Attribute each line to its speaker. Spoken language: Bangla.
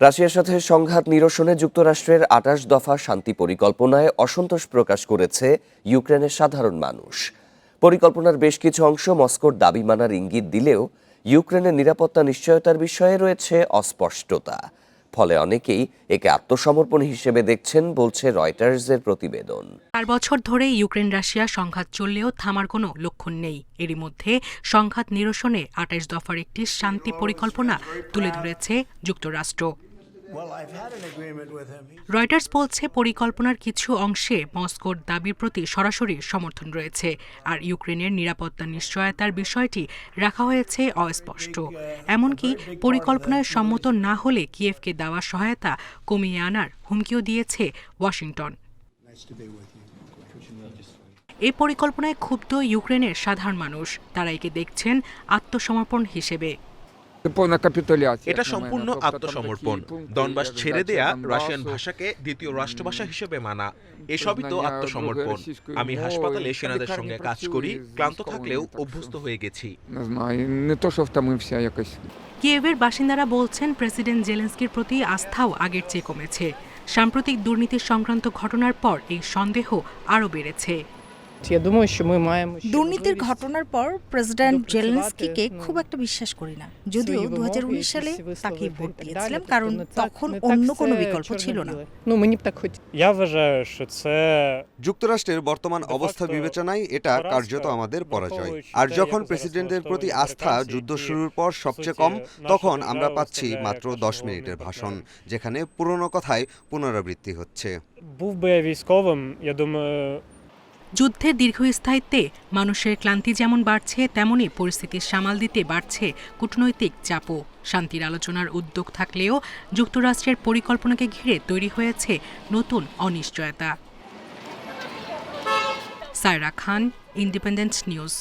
Speaker 1: রাশিয়ার সাথে সংঘাত নিরসনে যুক্তরাষ্ট্রের আটাশ দফা শান্তি পরিকল্পনায় অসন্তোষ প্রকাশ করেছে ইউক্রেনের সাধারণ মানুষ। পরিকল্পনার বেশ কিছু অংশ মস্কোর দাবি মানার ইঙ্গিত দিলেও ইউক্রেনের নিরাপত্তা নিশ্চয়তার বিষয়ে রয়েছে অস্পষ্টতা। ফলে অনেকেই একে আত্মসমর্পণ হিসেবে দেখছেন বলছে রয়টার্সের প্রতিবেদন।
Speaker 2: চার বছর ধরে ইউক্রেন রাশিয়া সংঘাত চললেও থামার কোনো লক্ষণ নেই। এরই মধ্যে সংঘাত নিরসনে আঠাশ দফার একটি শান্তি পরিকল্পনা তুলে ধরেছে যুক্তরাষ্ট্র। রয়টার্স বলছে পরিকল্পনার কিছু অংশে মস্কোর দাবির প্রতি সরাসরি সমর্থন রয়েছে আর ইউক্রেনের নিরাপত্তা নিশ্চয়তার বিষয়টি রাখা হয়েছে অস্পষ্ট। এমনকি পরিকল্পনায় সম্মত না হলে কিয়েফকে দেওয়া সহায়তা কমিয়ে আনার হুমকিও দিয়েছে ওয়াশিংটন। এই পরিকল্পনায় ক্ষুব্ধ ইউক্রেনের সাধারণ মানুষ তারা একে দেখছেন আত্মসমর্পণ হিসেবে।
Speaker 3: এটা সম্পূর্ণ আত্মসমর্পণ। দনবাস ছেড়ে দেয়া রাশিয়ান ভাষাকে দ্বিতীয় রাষ্ট্রভাষা হিসেবে মানা। এসবই তো আত্মসমর্পণ। আমি হাসপাতালে সেনাদের সঙ্গে কাজ করি ক্লান্ত থাকলেও অভ্যস্ত হয়ে গেছি।
Speaker 2: কিয়েভের বাসিন্দারা বলছেন প্রেসিডেন্ট জেলেন্সকির প্রতি আস্থাও আগের চেয়ে কমেছে। সাম্প্রতিক দুর্নীতি সংক্রান্ত ঘটনার পর এই সন্দেহ আরও বেড়েছে।
Speaker 4: Я думаю, що ми маємо ще
Speaker 5: দুর্নীতির
Speaker 4: можливість
Speaker 5: ঘটনার পর প্রেসিডেন্ট
Speaker 4: ডক্টর
Speaker 5: জেলেন্সকিকে
Speaker 4: সালাতে,
Speaker 5: খুব
Speaker 4: হুম,
Speaker 5: একটা বিশ্বাস করি না যদিও
Speaker 4: свої
Speaker 5: দু
Speaker 4: вимоги
Speaker 5: সালে
Speaker 4: якісь
Speaker 5: তাকে
Speaker 4: висловити
Speaker 5: ভোট
Speaker 4: і так
Speaker 5: দিয়েছিলাম
Speaker 4: далі.
Speaker 5: কারণ
Speaker 4: Тобто не так-
Speaker 5: তখন
Speaker 4: не так
Speaker 5: অন্য কোনো
Speaker 4: все
Speaker 5: বিকল্প ছিল না
Speaker 4: чорно-біле. Ну, мені б так хотілося.
Speaker 6: Я вважаю, що це
Speaker 7: যুক্তরাষ্ট্রের বর্তমান
Speaker 6: De
Speaker 7: অবস্থা
Speaker 6: facto
Speaker 7: বিবেচনায় এটা
Speaker 6: porażka,
Speaker 7: কার্যত আমাদের পরাজয়
Speaker 6: враховуючи
Speaker 7: আর
Speaker 6: те,
Speaker 7: যখন
Speaker 6: як зараз
Speaker 7: প্রেসিডেন্টের প্রতি
Speaker 6: налаштовані
Speaker 7: আস্থা
Speaker 6: американці,
Speaker 7: যুদ্ধ
Speaker 6: які,
Speaker 7: শুরুর পর
Speaker 6: по
Speaker 7: সবচেয়ে
Speaker 6: суті,
Speaker 7: কম
Speaker 6: нашу
Speaker 7: তখন
Speaker 6: державу
Speaker 7: আমরা পাচ্ছি
Speaker 6: виставляє
Speaker 7: মাত্র
Speaker 6: як
Speaker 7: দশ
Speaker 6: нашого
Speaker 7: মিনিটের
Speaker 6: головного
Speaker 7: ভাষণ
Speaker 6: партнера.
Speaker 7: যেখানে পুরনো কথায় পুনরাবৃত্তি হচ্ছে
Speaker 6: був би я військовим, я думаю,
Speaker 2: যুদ্ধের দীর্ঘস্থায়িত্বে মানুষের ক্লান্তি যেমন বাড়ছে তেমনই পরিস্থিতি সামাল দিতে বাড়ছে কূটনৈতিক চাপও। শান্তির আলোচনার উদ্যোগ থাকলেও যুক্তরাষ্ট্রের পরিকল্পনাকে ঘিরে তৈরি হয়েছে নতুন অনিশ্চয়তা। সায়রা খান ইন্ডিপেন্ডেন্ট নিউজ